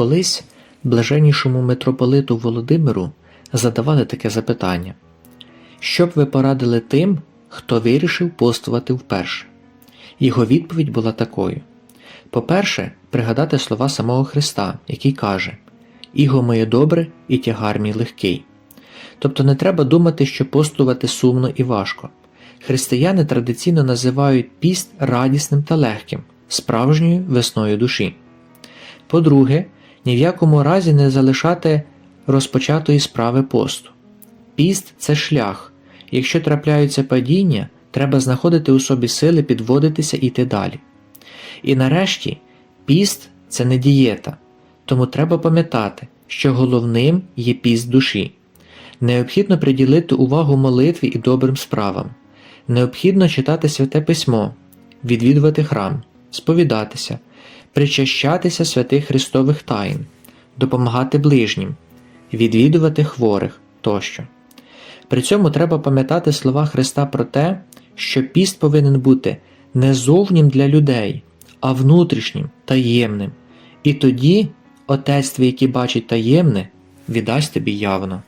Колись блаженнішому митрополиту Володимиру задавали таке запитання: Що б ви порадили тим, хто вирішив постувати вперше? Його відповідь була такою: по-перше, пригадати слова самого Христа, який каже: Іго моє добре і тягар мій легкий. Тобто не треба думати, що постувати сумно і важко. Християни традиційно називають піст радісним та легким, справжньою весною душі. По-друге, ні в якому разі не залишати розпочатої справи посту. Піст це шлях. Якщо трапляються падіння, треба знаходити у собі сили підводитися і йти далі. І нарешті, піст це не дієта, тому треба пам'ятати, що головним є піст душі. Необхідно приділити увагу молитві і добрим справам. Необхідно читати святе письмо, відвідувати храм, сповідатися, причащатися святих Христових тайн, допомагати ближнім, відвідувати хворих тощо. При цьому треба пам'ятати слова Христа про те, що піст повинен бути не зовнім для людей, а внутрішнім, таємним. І тоді Отець твій, який бачить таємне, віддасть тобі явно.